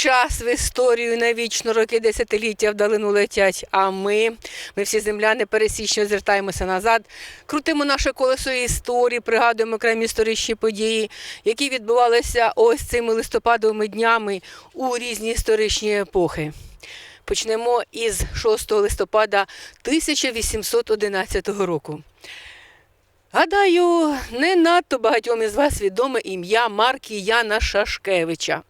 час в історію навічно, роки десятиліття вдалину летять. А ми, ми всі земляни пересічно звертаємося назад, крутимо наше колесо історії, пригадуємо окремі історичні події, які відбувалися ось цими листопадовими днями у різні історичні епохи. Почнемо із 6 листопада 1811 року. Гадаю, не надто багатьом із вас відоме ім'я Маркіяна Шашкевича.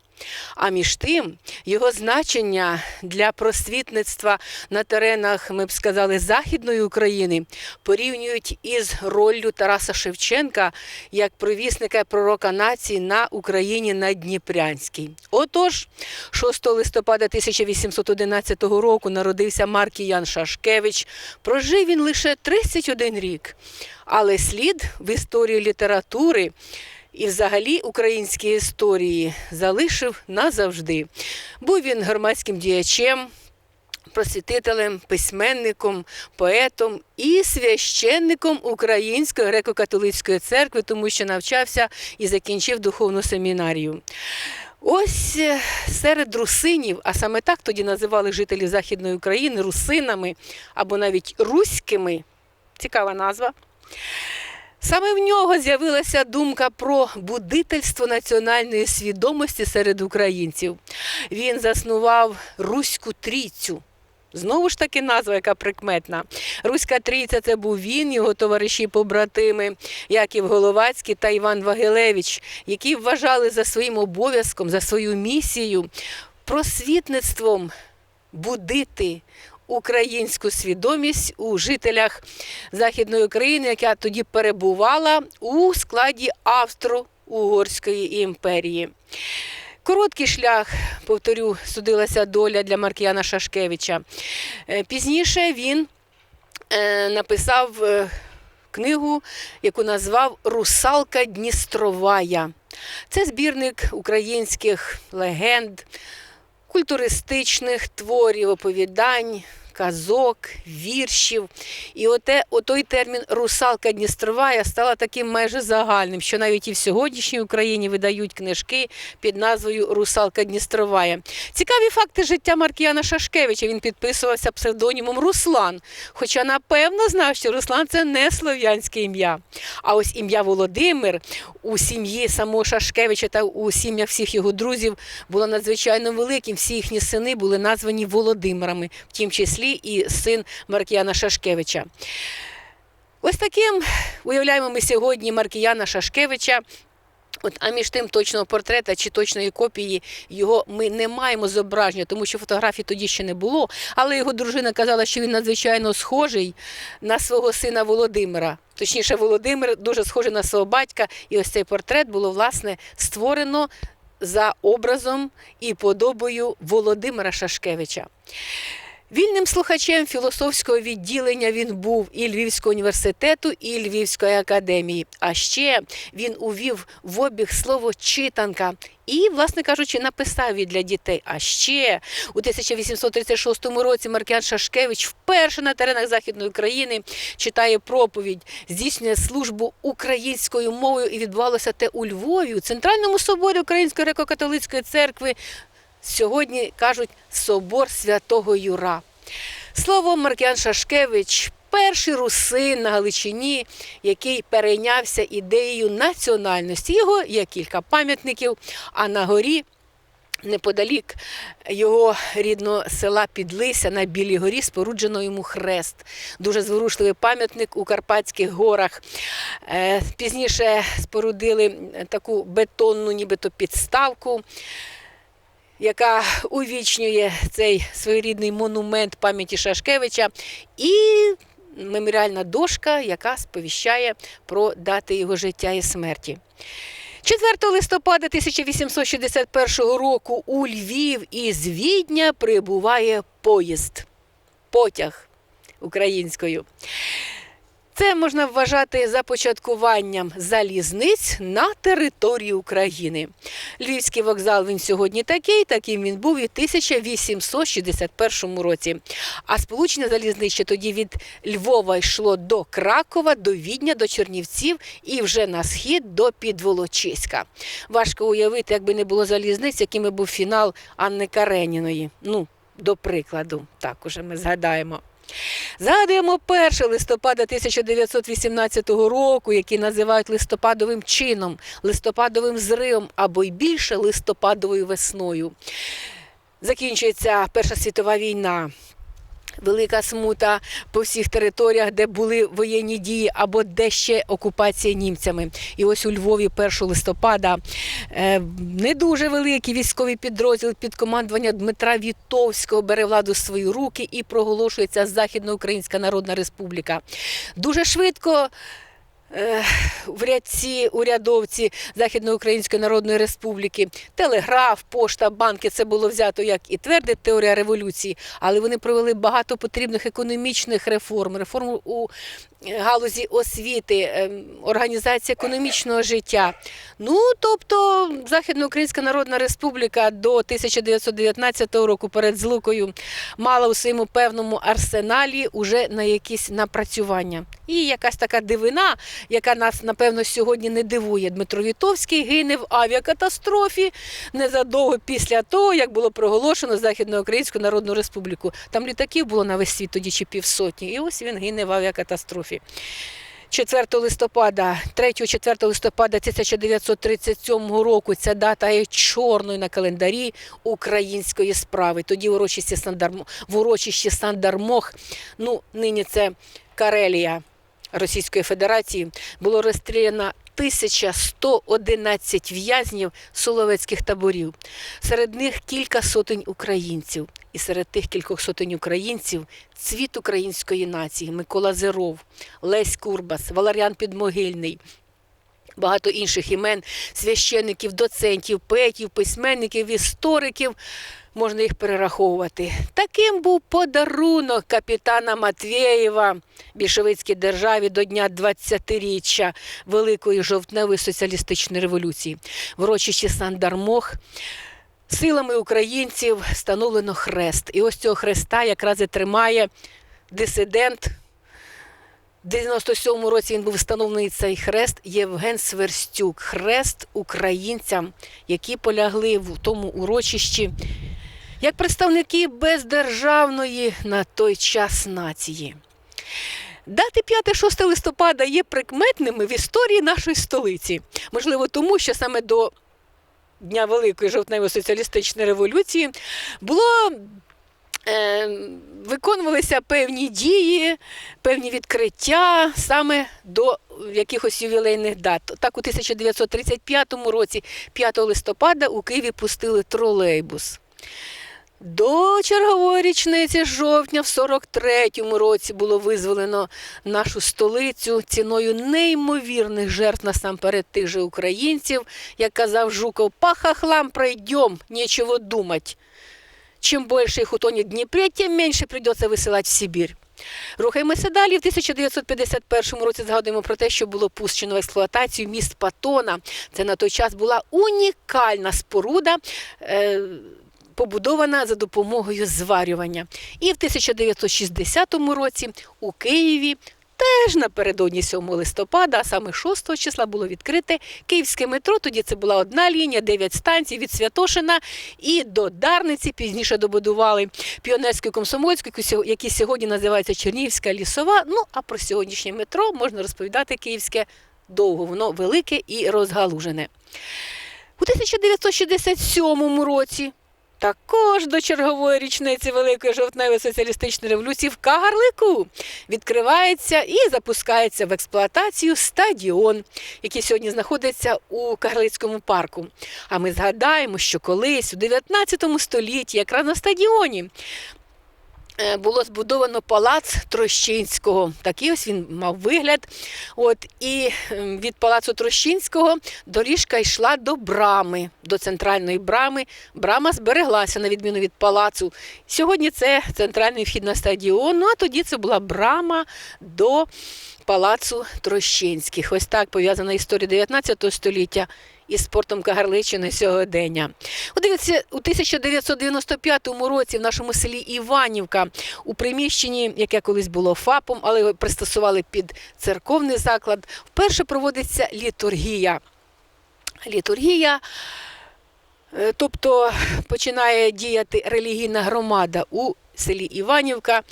А між тим, його значення для просвітництва на теренах, ми б сказали, Західної України порівнюють із роллю Тараса Шевченка як провісника пророка нації на Україні на Дніпрянській. Отож, 6 листопада 1811 року народився Маркіян Шашкевич. Прожив він лише 31 рік. Але слід в історії літератури і взагалі українській історії залишив назавжди. Був він громадським діячем, просвітителем, письменником, поетом і священником Української греко-католицької церкви, тому що навчався і закінчив духовну семінарію. Ось е, серед русинів, а саме так тоді називали жителі Західної України русинами або навіть руськими. Цікава назва. Саме в нього з'явилася думка про будительство національної свідомості серед українців. Він заснував Руську трійцю. Знову ж таки назва, яка прикметна. Руська трійця це був він, його товариші побратими Яків Головацький та Іван Вагилевич, які вважали за своїм обов'язком, за свою місію просвітництвом будити українську свідомість у жителях Західної України, яка тоді перебувала у складі Австро-Угорської імперії. Короткий шлях, повторю, судилася доля для Маркіяна Шашкевича. Е, Пізніше він е, написав е, книгу, яку назвав Русалка Дністровая. Це збірник українських легенд, культуристичних творів, оповідань, казок, віршів. І оте, отой термін русалка Дністровая стала таким майже загальним, що навіть і в сьогоднішній Україні видають книжки під назвою Русалка Дністровая. Цікаві факти життя Маркіяна Шашкевича. Він підписувався псевдонімом Руслан. Хоча напевно знав, що Руслан це не слов'янське ім'я. А ось ім'я Володимир у сім'ї самого Шашкевича та у сім'ях всіх його друзів було надзвичайно великим. Всі їхні сини були названі Володимирами, в тім числі і син Маркіяна Шашкевича. Ось таким уявляємо ми сьогодні Маркіяна Шашкевича. От, а між тим точного портрета чи точної копії його ми не маємо зображення, тому що фотографій тоді ще не було. Але його дружина казала, що він надзвичайно схожий на свого сина Володимира. Точніше, Володимир дуже схожий на свого батька. І ось цей портрет було власне створено за образом і подобою Володимира Шашкевича. Вільним слухачем філософського відділення він був і Львівського університету, і Львівської академії. А ще він увів в обіг слово читанка і, власне кажучи, написав її для дітей. А ще у 1836 році Маркіян Шашкевич вперше на теренах Західної України читає проповідь, здійснює службу українською мовою, і відбувалося те у Львові, у центральному соборі Української греко-католицької церкви. Сьогодні кажуть собор святого Юра. Словом, Маркіян Шашкевич перший русин на Галичині, який перейнявся ідеєю національності. Його є кілька пам'ятників, а на горі. Неподалік його рідного села Підлися на Білій горі споруджено йому хрест. Дуже зворушливий пам'ятник у Карпатських горах. Е, Пізніше спорудили таку бетонну, нібито підставку яка увічнює цей своєрідний монумент пам'яті Шашкевича, і меморіальна дошка, яка сповіщає про дати його життя і смерті. 4 листопада 1861 року у Львів із Відня прибуває поїзд, потяг українською. Це можна вважати започаткуванням залізниць на території України. Львівський вокзал він сьогодні такий, таким він був і в 1861 році. А сполучення залізниць ще тоді від Львова йшло до Кракова, до Відня, до Чернівців і вже на схід до Підволочиська. Важко уявити, якби не було залізниць, яким би був фінал Анни Кареніної. Ну, до прикладу, так уже ми згадаємо. Згадуємо 1 листопада 1918 року, який називають листопадовим чином, листопадовим зривом або й більше листопадовою весною. Закінчується Перша світова війна. Велика смута по всіх територіях, де були воєнні дії або де ще окупація німцями. І ось у Львові 1 листопада е, не дуже великий військовий підрозділ під командування Дмитра Вітовського бере владу в свої руки і проголошується Західноукраїнська Народна Республіка. Дуже швидко. Е, В рядці урядовці Західноукраїнської Народної Республіки, телеграф, пошта, банки це було взято як і твердить теорія революції, але вони провели багато потрібних економічних реформ, реформ у галузі освіти, ем, організації економічного життя. Ну, тобто, Західноукраїнська Народна Республіка до 1919 року перед злукою мала у своєму певному арсеналі уже на якісь напрацювання. І якась така дивина, яка нас, напевно, сьогодні не дивує. Дмитро Вітовський гине в авіакатастрофі незадовго після того, як було проголошено Західноукраїнську Народну Республіку. Там літаків було на весь світ тоді чи півсотні. І ось він гине в авіакатастрофі. 4 листопада, 3-4 листопада 1937 року. Ця дата є чорною на календарі української справи. Тоді в урочисті Сандармох, в урочищі Сандармох, ну нині це Карелія Російської Федерації, було розстріляно 1111 в'язнів соловецьких таборів. Серед них кілька сотень українців. І серед тих кількох сотень українців цвіт української нації Микола Зеров, Лесь Курбас, Валеріан Підмогильний. Багато інших імен священників, доцентів, поетів, письменників, істориків. Можна їх перераховувати. Таким був подарунок капітана Матвєєва більшовицькій державі до дня 20-річчя Великої жовтневої соціалістичної революції. В урочищі Сандармох силами українців встановлено хрест. І ось цього хреста якраз і тримає дисидент. В 97-му році він був встановлений цей хрест Євген Сверстюк. Хрест українцям, які полягли в тому урочищі як представники бездержавної на той час нації. Дати 5-6 листопада є прикметними в історії нашої столиці. Можливо, тому що саме до Дня Великої жовтневої соціалістичної революції було е, виконувалися певні дії, певні відкриття саме до якихось ювілейних дат. Так, у 1935 році, 5 листопада, у Києві пустили тролейбус. До чергової річниці жовтня в 43-му році було визволено нашу столицю ціною неймовірних жертв насамперед тих же українців, як казав Жуков, по хохлам пройдем, нечего думать. Чим більше їх утонет Дніпрі, тим менше прийдеться висилати в Сибір. Рухаємося далі. В 1951 році згадуємо про те, що було пущено в експлуатацію міст Патона. Це на той час була унікальна споруда. Е- побудована за допомогою зварювання. І в 1960 році у Києві теж напередодні 7 листопада, а саме 6 числа було відкрите київське метро. Тоді це була одна лінія, 9 станцій від Святошина і до Дарниці. Пізніше добудували Піонерську Комсомольську, які сьогодні називаються Чернігівська лісова. Ну а про сьогоднішнє метро можна розповідати київське довго. Воно велике і розгалужене. У 1967 році також до чергової річниці Великої жовтневої соціалістичної революції в Кагарлику відкривається і запускається в експлуатацію стадіон, який сьогодні знаходиться у Кагарлицькому парку. А ми згадаємо, що колись у 19 столітті, якраз на стадіоні, було збудовано палац Трощинського. Такий ось він мав вигляд. От, і ем, від палацу Трощинського доріжка йшла до брами, до центральної брами. Брама збереглася на відміну від палацу. Сьогодні це центральний вхід на стадіон, ну а тоді це була брама до палацу Трощинських. Ось так пов'язана історія 19 століття із спортом Кагарличини сьогодення. У дивіться, у 1995 році в нашому селі Іванівка у приміщенні, яке колись було ФАПом, але його пристосували під церковний заклад, вперше проводиться літургія. Літургія, е, тобто починає діяти релігійна громада у селі Іванівка,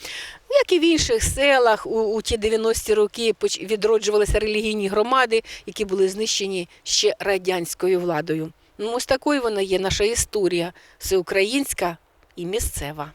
як і в інших селах у, у ті 90-ті роки відроджувалися релігійні громади, які були знищені ще радянською владою. Ну, ось такою вона є наша історія всеукраїнська і місцева.